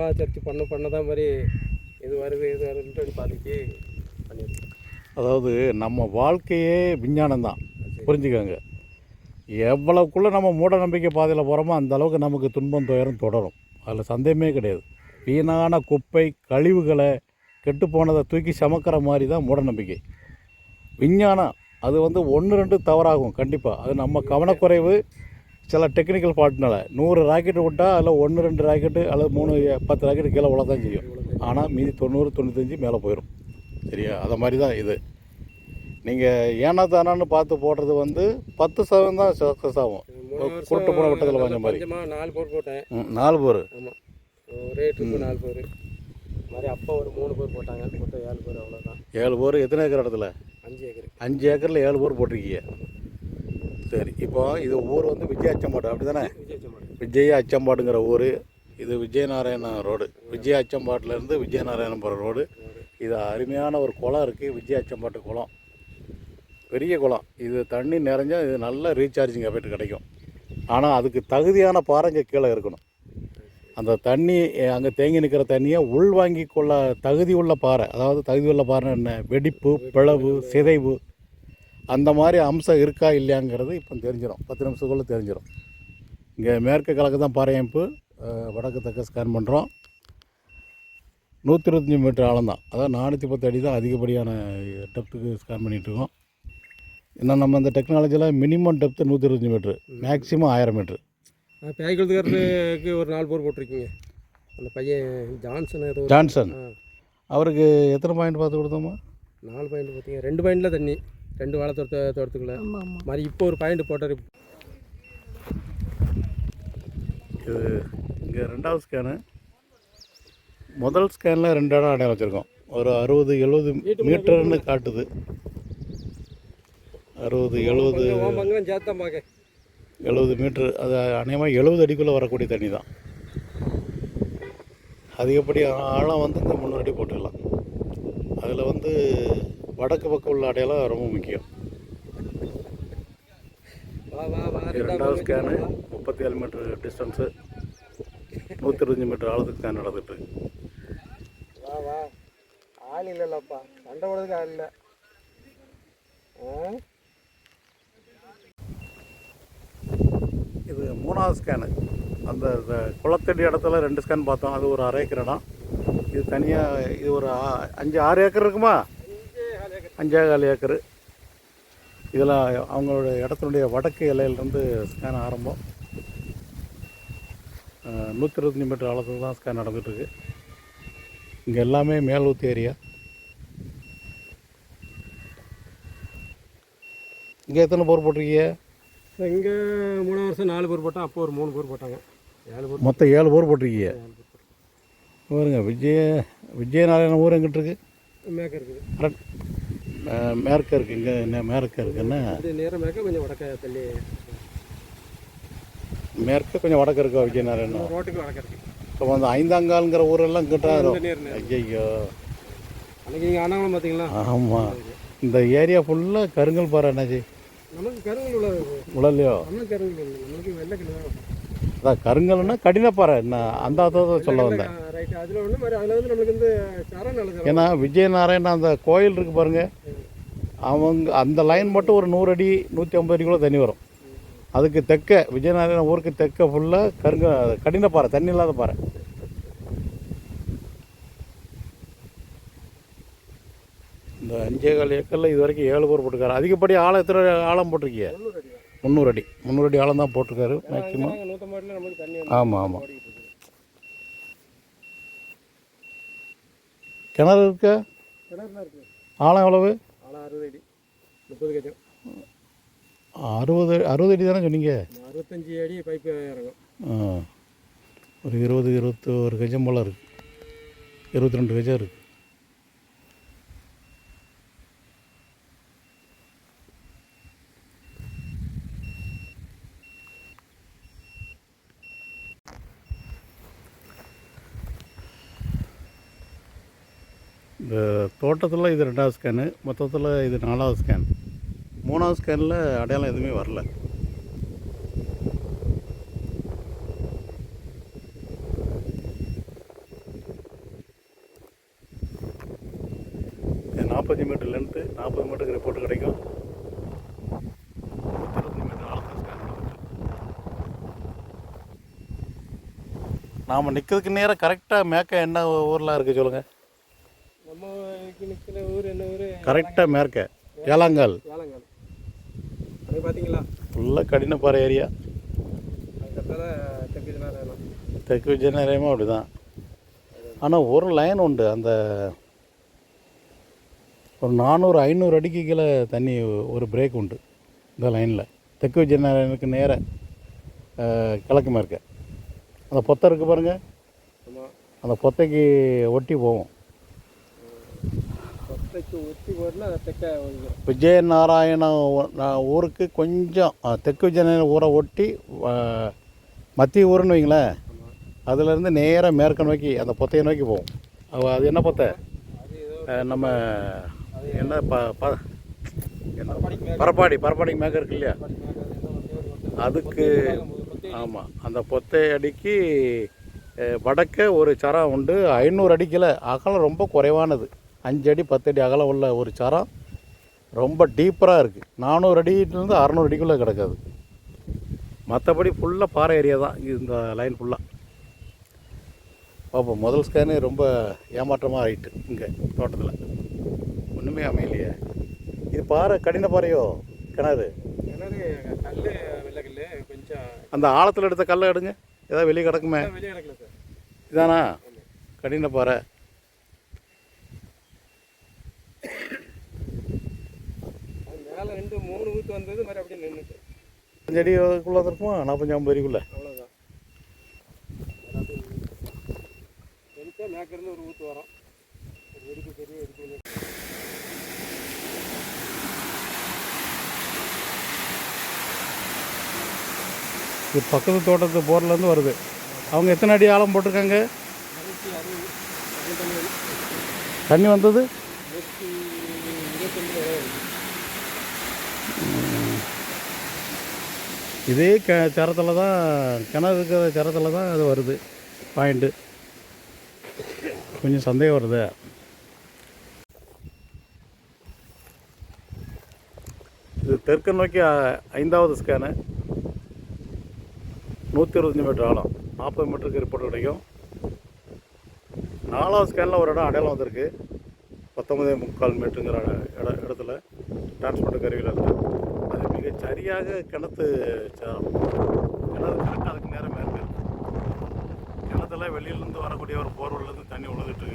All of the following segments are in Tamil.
மூணாவது சர்ச்சு பண்ண பண்ண தான் மாதிரி இது வருது இது வருதுன்ட்டு பார்த்துட்டு பண்ணியிருக்கோம். அதாவது நம்ம வாழ்க்கையே விஞ்ஞானம் தான் புரிஞ்சுக்கோங்க. எவ்வளவுக்குள்ளே நம்ம மூட நம்பிக்கை பாதையில் போகிறோமோ அந்த அளவுக்கு நமக்கு துன்பம் துயரம் தொடரும். அதில் சந்தேகமே கிடையாது. வீணான குப்பை கழிவுகளை கெட்டு போனதை தூக்கி சமக்கிற மாதிரி தான் மூட நம்பிக்கை. விஞ்ஞானம் அது வந்து ஒன்று ரெண்டு தவறாகும் கண்டிப்பாக அது நம்ம கவனக்குறைவு சில டெக்னிக்கல் ஃபால்ட்னால நூறு ராக்கெட் விட்டால் அதில் ஒன்று ரெண்டு ராக்கெட்டு அல்லது மூணு பத்து ராக்கெட் கீழே உள்ள தான் செய்யும். ஆனால் மீதி தொண்ணூறு தொண்ணூத்தஞ்சு மேலே போயிடும் சரியா? அதை மாதிரி தான் இது. நீங்கள் ஏனா தானான்னு பார்த்து போடுறது வந்து பத்து சதவீதம் தான் சக்ஸஸ் ஆகும். குருட்டு போன வட்டத்தில் வாஞ்ச மாதிரி. நாலு போர் போட்டேன். நாலு பேர். ஆமாம் ஒரே ட்ரிப்பு நாலு பேர். மாதிரி அப்பா ஒரு மூணு பேர் போட்டாங்க. மொத்தம் ஏழு பேர் அவ்வளோதான் ஏழு பேர் எத்தனை ஏக்கர் இடத்துல? அஞ்சு ஏக்கர். அஞ்சு ஏக்கரில் ஏழு பேர் போட்டிருக்கீங்க. சரி இப்போ இது ஊர் வந்து விஜய அச்சம்பாடு அப்படி தானே விஜய் அச்சம்பாடுங்கிற ஊர் இது விஜயநாராயண ரோடு. விஜய அச்சம்பாட்டிலேருந்து விஜயநாராயணம் போகிற ரோடு. இது அருமையான ஒரு குளம் இருக்குது விஜய அச்சம்பாட்டு குளம். பெரிய குளம். இது தண்ணி நிறைஞ்சா இது நல்ல ரீசார்ஜிங் எஃபெக்ட் கிடைக்கும். ஆனால் அதுக்கு தகுதியான பாறைங்க கீழே இருக்கணும். அந்த தண்ணி அங்கே தேங்கி நிற்கிற தண்ணியை உள்வாங்கி கொள்ள தகுதி உள்ள பாறை. அதாவது தகுதி உள்ள பாறை என்ன? வெடிப்பு பிளவு சிதைவு. அந்த மாதிரி அம்சம் இருக்கா இல்லையாங்கிறது இப்போ தெரிஞ்சிடும். பத்து நிமிஷத்துக்குள்ளே தெரிஞ்சிடும். இங்கே மேற்கு கிழக்கு தான் பாறை அமைப்பு அஹ், வடக்கு தக்க ஸ்கேன் பண்ணுறோம். நூற்றி இருபத்தஞ்சி மீட்டர் ஆழம் தான். அதாவது நானூற்றி பத்து அடி தான் அதிகப்படியான டெப்த்துக்கு ஸ்கேன் பண்ணிகிட்ருக்கோம் இன்னும் நம்ம இந்த டெக்னாலஜியில் மினிமம் டெப்த்து நூற்றி இருபத்தஞ்சி மீட்ரு மேக்ஸிமம் ஆயிரம் மீட்ரு ஒரு நாலு போர் போட்டிருக்கீங்க. அந்த பையன் ஜான்சன் ஏதோ ஜான்சன். அவருக்கு எத்தனை பாயிண்ட் பார்த்து கொடுத்தோமா? நாலு பாயிண்ட் பார்த்தீங்க. ரெண்டு பாயிண்டில் தண்ணி. ரெண்டு வாழை தோட்ட தோட்டத்துக்குள்ள. மாதிரி இப்போ ஒரு பாயிண்ட் போட்டார். இது இங்கே ரெண்டாவது ஸ்கேனு முதல் ஸ்கேனில் ரெண்டு இடம் அடையாளம் வச்சுருக்கோம். ஒரு அறுபது எழுபது மீட்டர்னு காட்டுது. அறுபது எழுபது எழுபது மீட்ரு அது அநேகமாக எழுபது அடிக்குள்ளே வரக்கூடிய தண்ணி தான். அதிகப்படி ஆழம் வந்து இந்த அடி போட்டுக்கலாம் அதில் வந்து வடக்கு பக்கம் உள்ள அடையாளம் ரொம்ப முக்கியம். வா வா வா இது ரெண்டாவது ஸ்கேனு முப்பத்தி ஏழு மீட்டர் டிஸ்டன்ஸு நூற்றி இருபத்தஞ்சி மீட்டர் ஆழத்துக்கு ஸ்கேன் நடந்துட்டு வா வா. ஆள் இல்லைல்லப்பா. சண்டை போடுறதுக்கு ஆள் இல்லை. இது மூணாவது ஸ்கேனு அந்த இந்த குளத்தடி இடத்துல ரெண்டு ஸ்கேன் பார்த்தோம். அது ஒரு அரை ஏக்கர் இடம். இது தனியாக இது ஒரு அஞ்சு ஆறு ஏக்கர் இருக்குமா? அஞ்சே கால் ஏக்கரு. இதில் அவங்களோட இடத்தினுடைய வடக்கு எல்லையிலேருந்து ஸ்கேன் ஆரம்பம். நூற்றி இருபத்தஞ்சி மீட்டர் அளவுக்கு தான் ஸ்கேன் நடந்துகிட்ருக்கு. இங்கே எல்லாமே மேலூத்து ஏரியா. இங்கே எத்தனை போர் போட்டிருக்கீங்க? இங்கே மூணு வருஷம் நாலு பேர் போட்டான் அப்போ ஒரு மூணு பேர் போட்டாங்க. ஏழு பேர் மொத்தம் ஏழு போர் போட்டிருக்கீங்க. பாருங்க விஜய விஜயநாராயண ஊர் எங்கிட்ட இருக்கு? மேக்க இருக்குது. கரெக்ட். மேற்க இருக்கு. இங்கே என்ன மேற்க இருக்குன்னா அது நேரம் மேக்க கொஞ்சம் வடக்க தள்ளி. மேற்க கொஞ்சம் வடக்கு இருக்கா விஜயநாராயணம் ரோட்டுக்கு வடக்க இருக்கு. இப்போ அந்த ஐந்தாங்கால்ங்கிற ஊரெல்லாம் கிட்ட இந்த நேர் நேர். ஐயோ அன்னைக்கு நீங்கள் ஆனாங்களும் பார்த்தீங்களா ஆமாம் இந்த ஏரியா ஃபுல்லாக கருங்கல் பாறை என்னாச்சு? நமக்கு கருங்கல் நமக்கு கருங்கல் நமக்கு வெள்ளை அதான் கருங்கல்னா கடினப்பாறை என்ன அந்த அர்த்தத்தை சொல்ல வந்தேன். ஏன்னா விஜயநாராயண அந்த கோயில் இருக்கு பாருங்க. அவங்க அந்த லைன் மட்டும் ஒரு நூறு அடி நூற்றி ஐம்பது அடிக்குள்ள தண்ணி வரும். அதுக்கு தெற்க விஜயநாராயண ஊருக்கு தெற்க ஃபுல்லாக கருங்க கடினப்பாறை தண்ணி இல்லாத பாறை. இந்த அஞ்சே கால் ஏக்கரில் இது வரைக்கும் ஏழு பேர் போட்டிருக்காரு. அதிகப்படி ஆழம் எத்தனை ஆழம் போட்டிருக்கீங்க? முந்நூறு அடி. முந்நூறு அடி ஆழம் தான் போட்டிருக்காரு மேக்ஸிமம் ஆமாம் ஆமாம் கிணறு இருக்க. ஆழம் எவ்வளவு? ஆனால் அறுபது அடி. முப்பது கஜம். அறுபது அறுபது அடி தானே சொன்னீங்க? அறுபத்தஞ்சி அடி பைப்பு இறங்கும். ஒரு இருபது இருபத்தோரு கஜம் போல் இருக்குது இருபத்தி ரெண்டு கஜம் இருக்குது இந்த தோட்டத்தில் இது ரெண்டாவது ஸ்கேனு மொத்தத்தில் இது நாலாவது ஸ்கேன் மூணாவது ஸ்கேனில் அடையாளம் எதுவுமே வரல. நாற்பத்தஞ்சு மீட்டர் லென்த்து நாற்பது மீட்டருக்கு ரிப்போர்ட் கிடைக்கும். நாம் நிற்கிறதுக்கு நேராக கரெக்டாக மேக்க என்ன ஊரில் இருக்குது சொல்லுங்கள் நிற்கிற ஊர் என்ன ஊர் கரெக்டாக மேற்க. ஏலாங்கால். பார்த்தீங்களா ஃபுல்லாக கடினப்பாறை ஏரியா. தெற்கு ஜனாரம் தெற்கு விஜயநகரமும் அப்படி தான் ஆனால் ஒரு லைன் உண்டு. அந்த ஒரு நானூறு ஐநூறு அடிக்கு கீழே தண்ணி ஒரு பிரேக் உண்டு. இந்த லைனில் தெற்கு விஜயநகரனுக்கு நேர கிழக்கு மேற்க. அந்த பொத்தை இருக்குது பாருங்கள் அந்த பொத்தைக்கு ஒட்டி போவோம். விஜயநாராயண ஊ- ஊருக்கு கொஞ்சம் தெற்கு விஜயநகர ஊரை ஒட்டி மத்திய ஊருன்னு வைங்களேன். அதுலேருந்து நேராக மேற்க நோக்கி அந்த பொத்தையை நோக்கி போவோம். அது என்ன பொத்தை? நம்ம என்ன ப ப என்ன பரப்பாடி பரப்பாடிக்கு மேற்க இருக்கு இல்லையா? அதுக்கு ஆமாம் அந்த பொத்தை அடிக்கு வடக்க ஒரு சரம் உண்டு ஐநூறு அடிக்கலை அகலம் ரொம்ப குறைவானது. அஞ்சு அடி பத்து அடி அகலம் உள்ள ஒரு சரம் ரொம்ப டீப்பராக இருக்குது நானூறு அடியிலேருந்து அறநூறு அடிக்குள்ளே கிடக்காது. மற்றபடி ஃபுல்லாக பாறை ஏரியா தான் இந்த லைன் ஃபுல்லாக பார்ப்போம் முதல் ஸ்கேனு ரொம்ப ஏமாற்றமாக ஆயிட்டு இங்கே தோட்டத்தில். ஒன்றுமே அமையலையே. இது பாறை கடின பாறையோ கிணறு? கிணறு கல் வெள்ளை கல் கொஞ்சம் அந்த ஆழத்தில் எடுத்த கல்லை எடுங்க. ஏதாவது வெளியே கிடக்குமே. வெளியே கிடக்கல சார். இதானா? கடின பாறை. அது மேலே ரெண்டு மூணு ஊற்று வந்தது மாதிரி அப்படியே நின்றுச்சு அஞ்சு அடிக்குள்ளே இருக்குமா? நாற்பத்தஞ்சு ஐம்பது அடிக்குள்ளே அவ்வளோதான் தெரிச்சா மேக்கிருந்து ஒரு ஊற்று வரும் பெரிய. இது பக்கத்து தோட்டத்து போர்லேருந்து வருது. அவங்க எத்தனை அடி ஆழம் போட்டிருக்காங்க. தண்ணி வந்தது நூற்றி இருபத்தொம்பது வரை வருது. இதே க சரத்தில் தான் கிணறு இருக்கிற சரத்தில் தான் அது வருது பாயிண்ட்டு கொஞ்சம் சந்தேகம் வருது. இது தெற்கு நோக்கி ஐந்தாவது ஸ்கேனு நூற்றி இருபத்தஞ்சி மீட்டர் ஆழம். நாற்பது மீட்டருக்கு ரிப்போர்ட் கிடைக்கும். நாலாவது ஸ்கேனில் ஒரு இடம் அடையாளம் வந்திருக்கு. பத்தொன்பதே முக்கால் மீட்டருங்கிற இட இடத்துல டிரான்ஸ்போர்ட் கருவியில் இருந்து. அது மிக சரியாக கிணத்து சேரும். கிணறு கரெக்டாக அதுக்கு நேரம் இருக்கு. கிணத்துல வெளியிலேருந்து வரக்கூடிய ஒரு போர்வெல்லேருந்து தண்ணி விழுந்துட்டு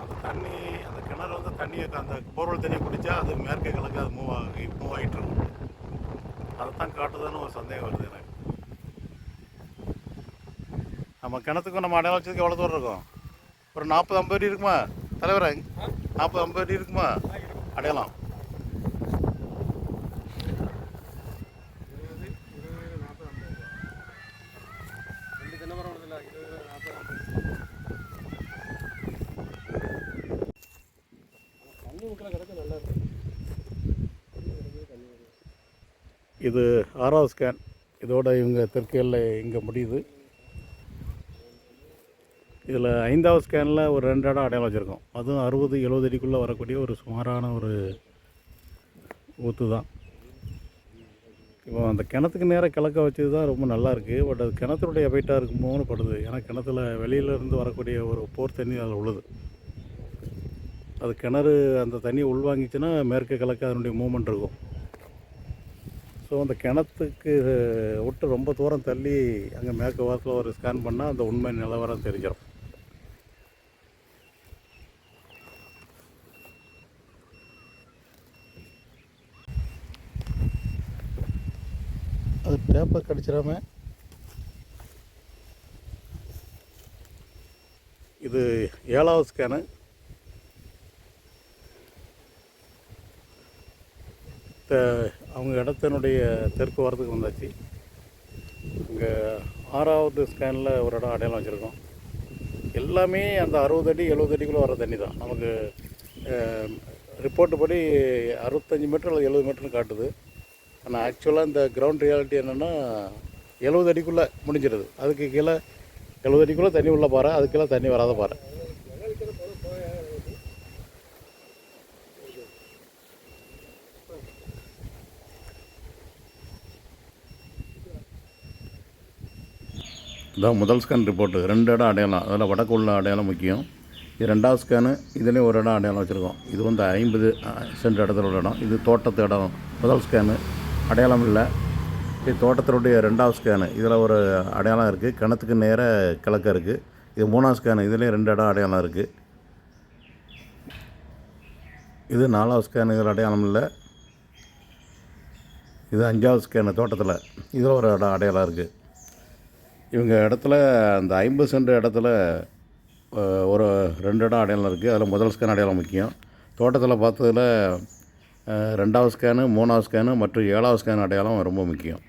அந்த தண்ணி அந்த கிணறு வந்து தண்ணியை அந்த போர்வெல் தண்ணியை குடித்தா அது மேற்கே கிழக்கு அது மூவ் ஆகி மூவ் ஆகிட்டு இருக்கும் அதைத்தான் காட்டுதுன்னு ஒரு சந்தேகம் வருது எனக்கு. நம்ம கிணத்துக்கும் நம்ம அடையாளம் வச்சதுக்கு எவ்வளோ தூரம் இருக்கும்? ஒரு நாற்பது ஐம்பது அடி இருக்குமா? தலைவரே நாற்பது ஐம்பது அடி இருக்குமா? அடையாளம் இருபது இருபது நாற்பது ஐம்பது ரெண்டு தென்னை மரம் வருதுல்ல இருபது நாற்பது ஐம்பது தண்ணி ஊற்றில் கிடக்க நல்லா இருக்கும் தண்ணி கிடக்குது, தண்ணி வருது. இது ஆறாவது ஸ்கேன். இதோட இவங்க தெற்கு எல்லை இங்கே முடியுது. இதில் ஐந்தாவது ஸ்கேனில் ஒரு ரெண்டு இடம் அடையாளம் வச்சுருக்கோம். அதுவும் அறுபது எழுபது அடிக்குள்ளே வரக்கூடிய ஒரு சுமாரான ஒரு ஊற்று தான் இப்போ அந்த கிணத்துக்கு நேராக கிழக்க வச்சது தான் ரொம்ப நல்லா இருக்குது பட் அது கிணத்துடைய எஃபெக்டாக இருக்குமோன்னு படுது. ஏன்னா கிணத்துல வெளியில இருந்து வரக்கூடிய ஒரு போர் தண்ணி அதில் உழுது. அது கிணறு அந்த தண்ணியை உள்வாங்கிச்சுன்னா மேற்கு கிழக்கு அதனுடைய மூமெண்ட் இருக்கும். ஸோ அந்த கிணத்துக்கு விட்டு ரொம்ப தூரம் தள்ளி அங்கே மேற்கு வாரத்தில் ஒரு ஸ்கேன் பண்ணால் அந்த உண்மை நிலவரம் தெரிஞ்சிடும் அது டேப்பை கடிச்சிடாம? இது ஏழாவது ஸ்கேனு த- அவங்க இடத்தினுடைய தெற்கு வரத்துக்கு வந்தாச்சு. இங்கே ஆறாவது ஸ்கேனில் ஒரு இடம் அடையாளம் வச்சுருக்கோம். எல்லாமே அந்த அறுபது அடி எழுபது அடிக்குள்ளே வர தண்ணி தான். நமக்கு ரிப்போர்ட்டு படி அறுபத்தஞ்சி மீட்டர் அல்லது எழுபது மீட்டர்னு காட்டுது. ஆனால் ஆக்சுவலாக இந்த கிரவுண்ட் ரியாலிட்டி என்னென்னா எழுபது அடிக்குள்ளே முடிஞ்சிடுது அதுக்கு கீழே எழுபது அடிக்குள்ளே தண்ணி உள்ளே பாறை அதுக்கு கீழே தண்ணி வராத பாறை. இதான் முதல் ஸ்கேன் ரிப்போர்ட்டு ரெண்டு இடம் அடையாளம். அதில் வடக்கு உள்ள அடையாளம் முக்கியம். இது ரெண்டாவது ஸ்கேனு இதுலேயும் ஒரு இடம் அடையாளம் வச்சுருக்கோம். இது வந்து ஐம்பது சென்ட் இடத்துல உள்ள இடம். இது தோட்டத்து இடம். முதல் ஸ்கேனு அடையாளம் இல்லை. இது தோட்டத்தினுடைய ரெண்டாவது ஸ்கேனு இதில் ஒரு அடையாளம் இருக்குது கிணத்துக்கு நேர கிழக்க இருக்குது இது மூணாவது ஸ்கேனு இதுலேயும் ரெண்டு இடம் அடையாளம் இருக்குது இது நாலாவது ஸ்கேனு இதில் அடையாளம் இல்லை. இது அஞ்சாவது ஸ்கேனு தோட்டத்தில். இதில் ஒரு இடம் அடையாளம் இருக்குது இவங்க இடத்துல அந்த ஐம்பது சென்ட் இடத்துல ஒரு ரெண்டு இடம் அடையாளம் இருக்குது அதில் முதல் ஸ்கேன் அடையாளம் முக்கியம். தோட்டத்தில் பார்த்ததுல ரெண்டாவது ஸ்கேனு மூணாவது ஸ்கேனு மற்றும் ஏழாவது ஸ்கேன் அடையாளம் ரொம்ப முக்கியம்.